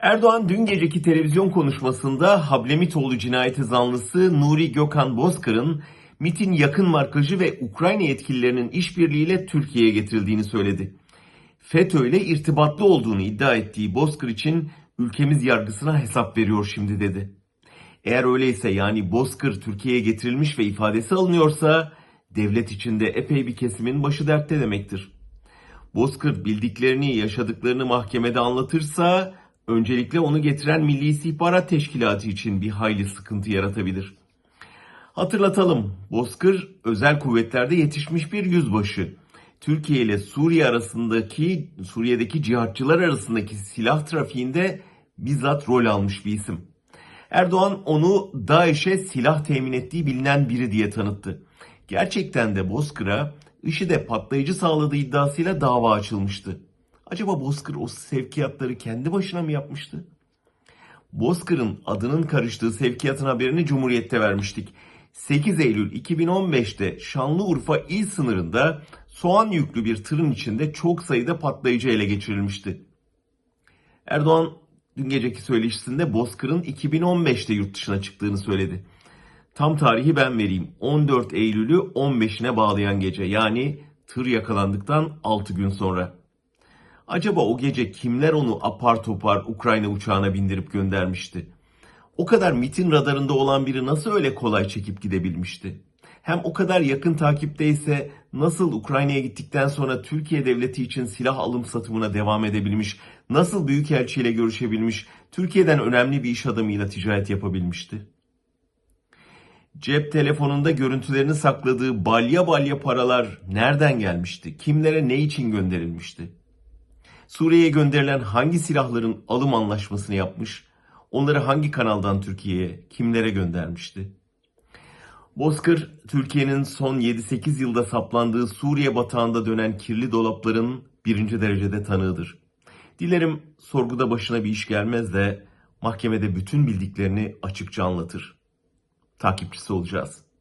Erdoğan dün geceki televizyon konuşmasında Hablemitoğlu cinayeti zanlısı Nuri Gökhan Bozkır'ın MIT'in yakın markajı ve Ukrayna yetkililerinin işbirliğiyle Türkiye'ye getirildiğini söyledi. FETÖ ile irtibatlı olduğunu iddia ettiği Bozkır için ülkemiz yargısına hesap veriyor şimdi dedi. Eğer öyleyse yani Bozkır Türkiye'ye getirilmiş ve ifadesi alınıyorsa devlet içinde epey bir kesimin başı dertte demektir. Bozkır bildiklerini, yaşadıklarını mahkemede anlatırsa öncelikle onu getiren Milli İstihbarat Teşkilatı için bir hayli sıkıntı yaratabilir. Hatırlatalım, Bozkır özel kuvvetlerde yetişmiş bir yüzbaşı. Türkiye ile Suriye arasındaki, Suriye'deki cihatçılar arasındaki silah trafiğinde bizzat rol almış bir isim. Erdoğan onu DAEŞ'e silah temin ettiği bilinen biri diye tanıttı. Gerçekten de Bozkır'a IŞİD'e patlayıcı sağladığı iddiasıyla dava açılmıştı. Acaba Bozkır o sevkiyatları kendi başına mı yapmıştı? Bozkır'ın adının karıştığı sevkiyatın haberini Cumhuriyet'te vermiştik. 8 Eylül 2015'te Şanlıurfa il sınırında soğan yüklü bir tırın içinde çok sayıda patlayıcı ele geçirilmişti. Erdoğan dün geceki söyleşisinde Bozkır'ın 2015'te yurt dışına çıktığını söyledi. Tam tarihi ben vereyim. 14 Eylül'ü 15'ine bağlayan gece yani tır yakalandıktan 6 gün sonra. Acaba o gece kimler onu apar topar Ukrayna uçağına bindirip göndermişti? O kadar MIT'in radarında olan biri nasıl öyle kolay çekip gidebilmişti? Hem o kadar yakın takipteyse nasıl Ukrayna'ya gittikten sonra Türkiye devleti için silah alım satımına devam edebilmiş, nasıl büyükelçiyle görüşebilmiş, Türkiye'den önemli bir iş adamıyla ticaret yapabilmişti? Cep telefonunda görüntülerini sakladığı balya balya paralar nereden gelmişti? Kimlere ne için gönderilmişti? Suriye'ye gönderilen hangi silahların alım anlaşmasını yapmış? Onları hangi kanaldan Türkiye'ye, kimlere göndermişti? Bozkır, Türkiye'nin son 7-8 yılda saplandığı Suriye batağında dönen kirli dolapların birinci derecede tanığıdır. Dilerim sorguda başına bir iş gelmez de mahkemede bütün bildiklerini açıkça anlatır. Takipçisi olacağız.